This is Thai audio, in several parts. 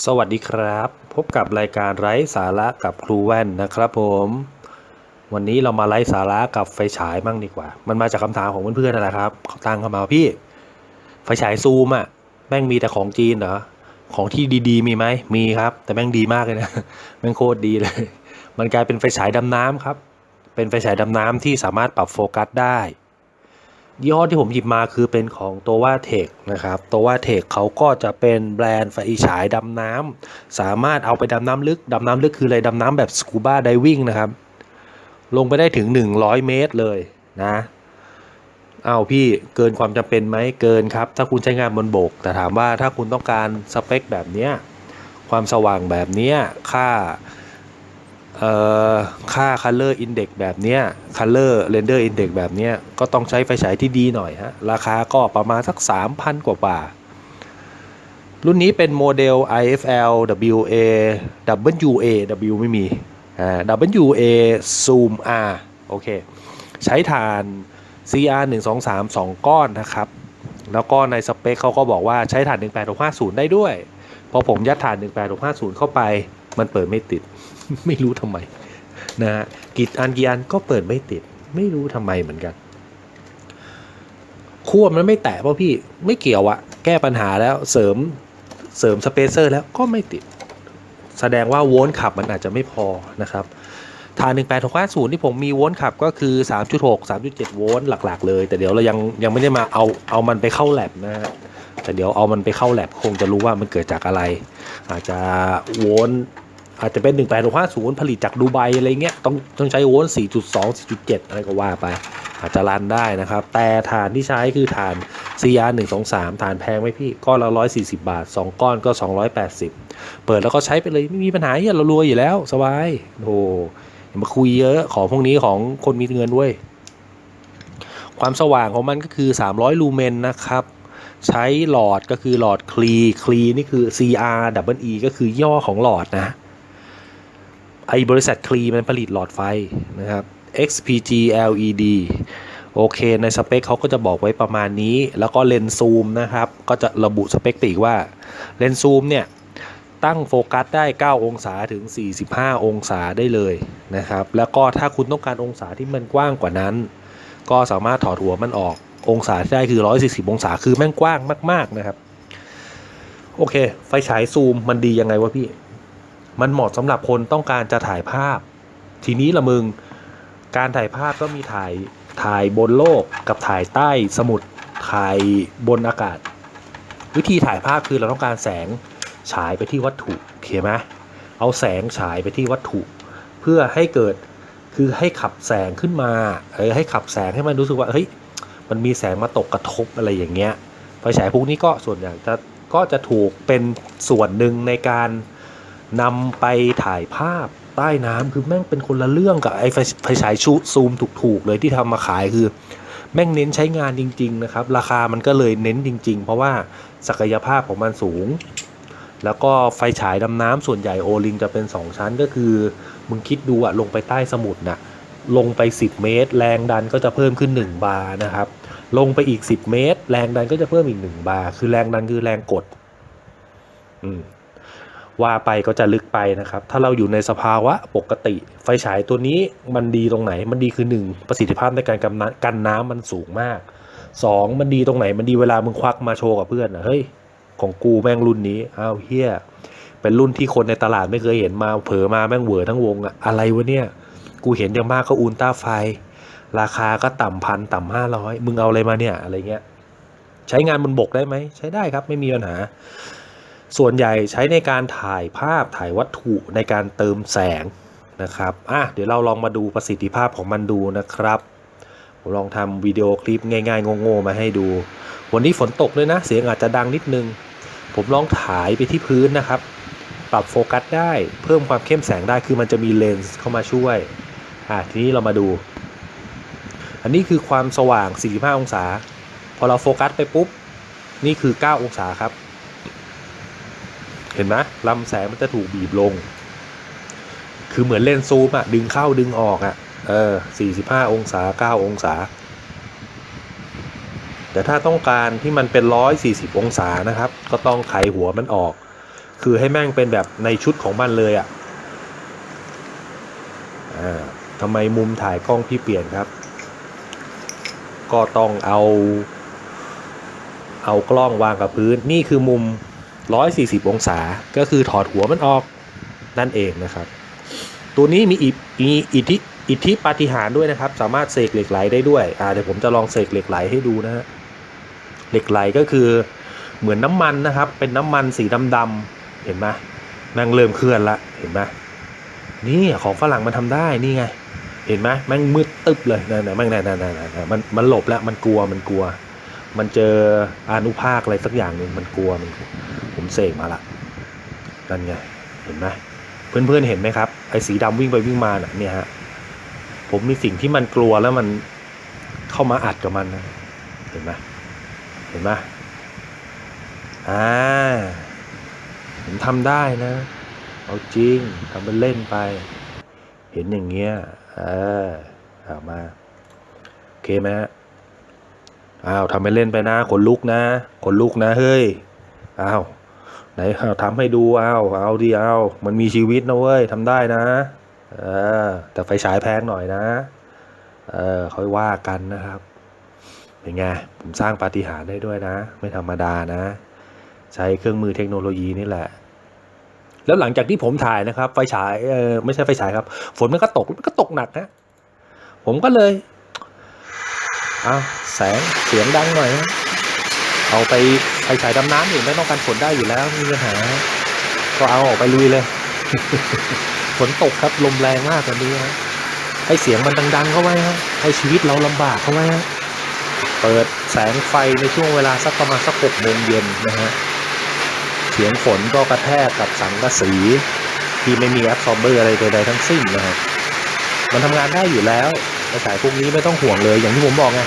สวัสดีครับ พบกับรายการไร้สาระกับครูแว่นนะครับผม วันนี้เรามาไร้สาระกับไฟฉายบ้างดีกว่า มันมาจากคำถามของเพื่อนๆนั่นแหละครับเขาตั้งเข้ามาพี่ ไฟฉายซูมอะแม่งมีแต่ของจีนเหรอของที่ดีๆ มีไหมมีครับ แต่แม่งดีมากเลยนะแม่งโคตรดีเลย มันกลายเป็นไฟฉายดำน้ำครับ เป็นไฟฉายดำน้ำที่สามารถปรับโฟกัสได้ ยี่ห้อที่ผมหยิบมาคือเป็นของตัวว่าเทคนะครับตัวว่าเทคเขาก็จะเป็นแบรนด์ไฟฉายดำน้ำสามารถเอาไปดำน้ำลึก ดำน้ำลึกคืออะไรดำน้ำแบบสกูบ้าไดวิ่งนะครับ ลงไปได้ถึง 100 เมตรเลยนะเอาพี่เกินความจำเป็นไหมเกินครับ ถ้าคุณใช้งานบนบก แต่ถามว่าถ้าคุณต้องการสเปคแบบเนี้ยความสว่างแบบเนี้ยค่า ค่า color index แบบเนี้ย color render index แบบเนี้ย ก็ต้องใช้ไฟฉายที่ดีหน่อยฮะ ราคาก็ประมาณสัก 3,000 กว่าบาทรุ่นนี้เป็นโมเดล IFL WA WA W ไม่มีอ่า WA Zoom R โอเค ใช้ฐาน CR 1 2 3 2 ก้อนนะครับ แล้วก็ในสเปคเขาก็บอกว่าใช้ฐาน 18650 ได้ด้วย พอผมยัดฐาน 18650 เข้าไป มันเปิดไม่ติด ไม่รู้ทำไมนะฮะกิจอันกีอันก็เปิดไม่ติด ไม่รู้ทำไมเหมือนกันขั้วมันไม่แตะป่ะพี่ไม่เกี่ยวอะแก้ปัญหาแล้วเสริมเสริมสเปเซอร์แล้วก็ไม่ติด แสดงว่าโวลต์ขับมันอาจจะไม่พอนะครับฐาน18650 ที่ผมมีโวลต์ขับก็คือ 3.6 3.7 โวลต์หลัก ๆ เลย แต่เดี๋ยวเรายังยังไม่ได้มาเอาเอามันไปเข้าแลบนะฮะแต่เดี๋ยวเอามันไปเข้าแลบคงจะรู้ว่ามันเกิดจากอะไร อาจจะโวลต์ อาจจะเป็น18650 ผลิตจากดูไบอะไรเงี้ยต้องต้องใช้โวลต์4.2 4.7 อะไรก็ว่าไป อาจจะรันได้นะครับ แต่ฐานที่ใช้คือฐาน CR 123ฐานแพงไหมพี่ ก้อนละ 140 บาท 2 ก้อนก็ 280 เปิดแล้วก็ใช้ไปเลยไม่มีปัญหาเหี้ยเรารวยอยู่แล้วสบายโอ้อย่ามาคุยเยอะของพวกนี้ของคนมีเงินเว้ยความสว่างของมันก็คือ 300 ลูเมนนะครับ ใช้หลอดก็คือหลอดคลีคลีนี่คือ CR double E ก็คือย่อของหลอดนะ ไอบริษัทคลีมันผลิตหลอดไฟนะครับ XPG LED โอเค ในสเปคเขาก็จะบอกไว้ประมาณนี้ แล้วก็เลนส์ซูมนะครับ ก็จะระบุสเปคไปอีกว่า เลนส์ซูมเนี่ย ตั้งโฟกัสได้ 9 องศาถึง 45 องศาได้เลยนะครับ แล้วก็ถ้าคุณต้องการองศาที่มันกว้างกว่านั้น ก็สามารถถอดหัวมันออก องศาที่ได้คือ 140 องศา คือแม่งกว้างมาก ๆ นะครับ โอเค ไฟฉายซูมมันดียังไงวะพี่ มันเหมาะสำหรับคนต้องการจะถ่ายภาพ ทีนี้ละมึง การถ่ายภาพก็มีถ่ายถ่ายบนโลกกับถ่ายใต้สมุทรถ่ายบนอากาศ วิธีถ่ายภาพคือเราต้องการแสงฉายไปที่วัตถุโอเคไหมเอาแสงฉายไปที่วัตถุ เพื่อให้เกิดคือให้ขับแสงขึ้นมาเออให้ขับแสงให้มันรู้สึกว่าเฮ้ยมันมีแสงมาตกกระทบอะไรอย่างเงี้ยไฟฉายพวกนี้ก็ส่วนใหญ่จะก็จะถูกเป็นส่วนหนึ่งในการ นำไปถ่ายภาพใต้น้ำคือแม่งเป็นคนละเรื่องกับไอ้ไฟฉายชูซูมถูกๆเลยที่ทำมาขายคือ แม่งเน้นใช้งานจริง ๆ นะครับ ราคามันก็เลยเน้นจริง ๆ เพราะว่าศักยภาพของมันสูง แล้วก็ไฟฉายดำน้ำส่วนใหญ่โอลิงจะเป็น 2 ชั้นก็คือ มึงคิดดูอะลงไปใต้สมุทรนะลงไป 10 เมตร แรงดันก็จะเพิ่มขึ้น 1 บาร์นะครับ ลงไปอีก 10 เมตร แรงดันก็จะเพิ่มอีก 1 บาร์คือแรงดันคือแรงกด อืม ว่าไปก็จะลึกไปนะครับ ถ้าเราอยู่ในสภาวะปกติ ไฟฉายตัวนี้มันดีตรงไหน มันดีคือ 1 ประสิทธิภาพในการกันน้ำกันน้ำมันสูงมาก 2 มันดีตรงไหน มันดีเวลามึงควักมาโชว์กับเพื่อนนะเฮ้ย ของกูแม่งรุ่นนี้ อ้าวเฮียเป็นรุ่นที่คนในตลาดไม่เคยเห็นมา เผลอมาแม่งเหวอทั้งวงอะอะไรวะเนี่ย กูเห็นอย่างมากก็อุลตร้าไฟ ราคาก็ต่ำพันต่ำห้าร้อยมึงเอาอะไรมาเนี่ยอะไรเงี้ย ใช้งานบนบกได้ไหม ใช้ได้ครับไม่มีปัญหา ส่วนใหญ่ใช้ในการถ่ายภาพถ่ายวัตถุในการเติมแสงนะครับอะเดี๋ยวเราลองมาดูประสิทธิภาพของมันดูนะครับผมลองทำวิดีโอคลิปง่ายๆโง่ๆมาให้ดู วันนี้ฝนตกเลยนะ เสียงอาจจะดังนิดนึง ผมลองถ่ายไปที่พื้นนะครับ ปรับโฟกัสได้เพิ่มความเข้มแสงได้คือมันจะมีเลนส์เข้ามาช่วยอะทีนี้เรามาดู อันนี้คือความสว่าง 45 องศา พอเราโฟกัสไปปุ๊บ นี่คือ 9 องศาครับ เห็นไหมลำแสงมันจะถูกบีบลง คือเหมือนเล่นซูมอะดึงเข้าดึงออกอะเออ45 องศา 9 องศา แต่ถ้าต้องการที่มันเป็น 140 องศานะครับ ก็ต้องไขหัวมันออก คือให้แม่งเป็นแบบในชุดของมันเลยอะ่ะอ่าทำไมมุมถ่ายกล้องพี่เปลี่ยนครับ ก็ต้องเอา เอากล้องวางกับพื้น นี่คือมุม 140 องศา ก็คือถอดหัวมันออกนั่นเองนะครับ ตัวนี้มีอิมีอิทธิอิทธิปาฏิหาริย์ด้วยนะครับ สามารถเสกเหล็กไหลได้ด้วยอ่าเดี๋ยวผมจะลองเสกเหล็กไหลให้ดูนะฮะเหล็กไหลก็คือเหมือนน้ำมันนะครับ เป็นน้ำมันสีดำๆเห็นไหมแม่งเริ่มเคลื่อนละเห็นไหมนี่ของฝรั่งมันทำได้นี่ไงเห็นไหมแม่งมืดตึ๊บเลยนั่นๆแม่งนั่นๆๆๆมันมันหลบแล้วมันกลัวมันกลัว มันเจออนุภาคอะไรสักอย่างหนึ่งมันกลัวมัน เสกมาละนั่นไงเห็นไหมเพื่อนๆเห็นไหมครับไอ้สีดำวิ่งไปวิ่งมาเนี่ยฮะผมมีสิ่งที่มันกลัวแล้วมันเข้ามาอัดกับมันนะเห็นไหมเห็นไหมอ่าผมทำได้นะ เอาจริงทำเป็นเล่นไป เห็นอย่างเงี้ยเออเอามาโอเคไหมฮะอ้าวทำไปเล่นไปนะขนลุกนะขนลุกนะเฮ้ยอ้าว ไหนเอาทำให้ดูอ้าวเอาดิเอา มันมีชีวิตนะเว้ยทำได้นะเออแต่ไฟฉายแพงหน่อยนะเออค่อยว่ากันนะครับเป็นไงผมสร้างปาฏิหาริย์ได้ด้วยนะ ไม่ธรรมดานะ ใช้เครื่องมือเทคโนโลยีนี่แหละ แล้วหลังจากที่ผมถ่ายนะครับ ไฟฉายเออไม่ใช่ไฟฉายครับ ฝนมันก็ตกมันก็ตกหนักนะผมก็เลยเอาแสงเสียงดังหน่อยนะ เอาไปไปฉายดำน้ำอยู่ไม่ต้องการฝนได้อยู่แล้วมีปัญหา ก็เอาออกไปลุยเลย ฝนตกครับลมแรงมากตอนนี้ฮะให้เสียงมันดัง ๆ เข้าไว้ฮะให้ชีวิตเราลำบากเข้าไว้ฮะเปิดแสงไฟในช่วงเวลาสักประมาณสักหกโมงเย็นนะฮะเสียงฝนก็กระแทกกับสังกะสี ที่ไม่มีแอปซอร์เบอร์อะไรใดๆทั้งสิ้นนะครับมันทำงานได้อยู่แล้วกระสายพวกนี้ไม่ต้องห่วงเลย อย่างที่ผมบอกไง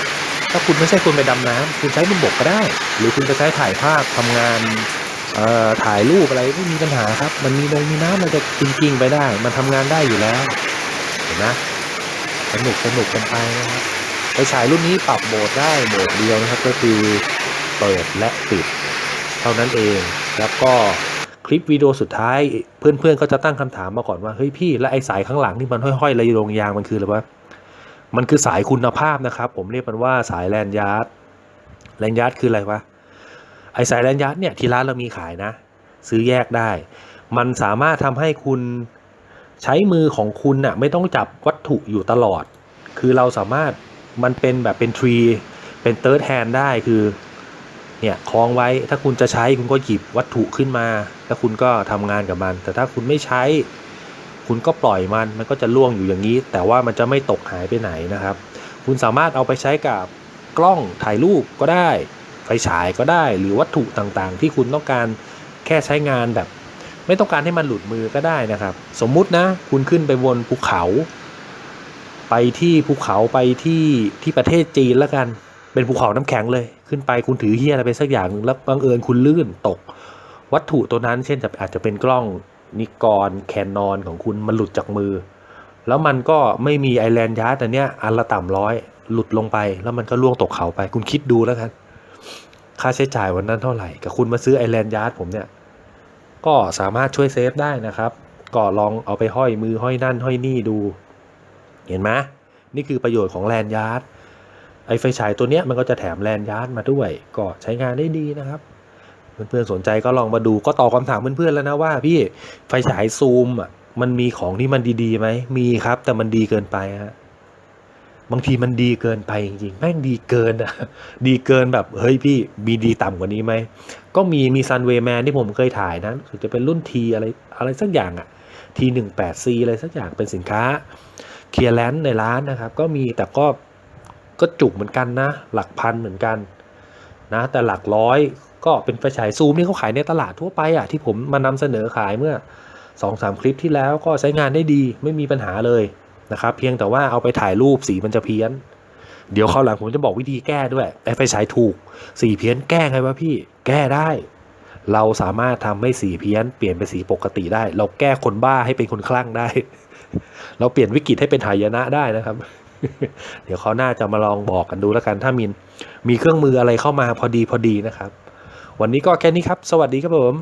ถ้าคุณไม่ใช่คนไปดำน้ำคุณใช้บนบกก็ได้ หรือคุณจะใช้ถ่ายภาพทำงานถ่ายรูปอะไรไม่มีปัญหาครับ มันมีลงมีน้ำมันจะจริงๆไปได้ มันทำงานได้อยู่แล้ว เห็นไหมสนุกสนุกกันไปนะครับไปฉายรุ่นนี้ปรับโหมดได้โหมดเดียวนะครับ ก็คือเปิดและปิด เท่านั้นเอง แล้วก็คลิปวิดีโอสุดท้าย เพื่อนๆก็จะตั้งคำถามมาก่อนว่าเฮ้ยพี่ แล้วไอ้สายข้างหลังที่มันห้อยๆระยงยางมันคืออะไรวะ มันคือสายคุณภาพนะครับ ผมเรียกมันว่าสายแลนยาร์ดแลนยาร์ดคืออะไรวะไอสายแลนยาร์ดเนี่ยที่ร้านเรามีขายนะ ซื้อแยกได้ มันสามารถทำให้คุณใช้มือของคุณน่ะไม่ต้องจับวัตถุอยู่ตลอด คือเราสามารถมันเป็นแบบเป็นทรีเป็นเติร์ดแฮนได้คือเนี่ยคล้องไว้ถ้าคุณจะใช้คุณก็หยิบวัตถุขึ้นมา แล้วคุณก็ทำงานกับมัน แต่ถ้าคุณไม่ใช้ คุณก็ปล่อยมันมันก็จะล่วงอยู่อย่างนี้ แต่ว่ามันจะไม่ตกหายไปไหนนะครับ คุณสามารถเอาไปใช้กับกล้องถ่ายรูปก็ได้ ไฟฉายก็ได้ หรือวัตถุต่างๆ ที่คุณต้องการแค่ใช้งานแบบ ไม่ต้องการให้มันหลุดมือก็ได้นะครับ สมมุตินะคุณขึ้นไปบนภูเขา ไปที่ภูเขาไปที่ที่ประเทศจีนแล้วกัน เป็นภูเขาน้ำแข็งเลย ขึ้นไปคุณถือเฮียอะไรไปสักอย่างนึงแล้วบังเอิญคุณลื่นตก วัตถุตัวนั้นเช่นจะอาจจะเป็นกล้อง นิกรแคนนอนของคุณมันหลุดจากมือ แล้วมันก็ไม่มีไอแลนด์ยาร์ดอันเนี้ยอันละต่ำร้อยหลุดลงไป แล้วมันก็ล่วงตกเขาไป คุณคิดดูแล้วกันค่าใช้จ่ายวันนั้นเท่าไหร่ กับคุณมาซื้อไอแลนด์ยาร์ดผมเนี่ย ก็สามารถช่วยเซฟได้นะครับ ก็ลองเอาไปห้อยมือห้อยนั่นห้อยนี่ดู เห็นไหมนี่คือประโยชน์ของแลนด์ยาร์ดไอไฟฉายตัวเนี้ยมันก็จะแถมแลนด์ยาร์ดมาด้วย ก็ใช้งานได้ดีนะครับ เพื่อนๆสนใจก็ลองมาดูก็ตอบคำถามเพื่อนๆแล้วนะว่าพี่ไฟฉายซูมอะมันมีของที่มันดีๆไหมมีครับ แต่มันดีเกินไปฮะบางทีมันดีเกินไปจริงๆแม่งดีเกินอะดีเกินแบบเฮ้ยพี่มีดีต่ำกว่านี้ไหมก็มีมีซันเวย์แมนที่ผมเคยถ่ายนะรู้สึกจะเป็นรุ่นทีอะไรอะไรสักอย่างอะทีหนึ่งแปดซีอะไรสักอย่างเป็นสินค้าเคลียร์แลนด์ในร้านนะครับ ก็มีแต่ก็ก็จุกเหมือนกันนะ หลักพันเหมือนกันนะ แต่หลักร้อย ก็เป็นไฟฉายซูมที่เขาขายในตลาดทั่วไปอะที่ผมมานำเสนอขายเมื่อ2อสคลิปที่แล้วก็ใช้งานได้ดีไม่มีปัญหาเลยนะครับ เพียงแต่ว่าเอาไปถ่ายรูปสีมันจะเพี้ยน เดี๋ยวคราวหลังผมจะบอกวิธีแก้ด้วยไอ้ไฟฉายถูก สีเพี้ยนแก้ไงวะพี่แก้ได้ เราสามารถทำให้สีเพี้ยนเปลี่ยนเป็นสีปกติได้ เราแก้คนบ้าให้เป็นคนคลั่งได้ เราเปลี่ยนวิกฤตให้เป็นหายนะได้นะครับเดี๋ยวเขาน่าจะมาลองบอกกันดูแล้วกัน ถ้ามีมีเครื่องมืออะไรเข้ามาพอดีพอดีนะครับ วันนี้ก็แค่นี้ครับ สวัสดีครับผม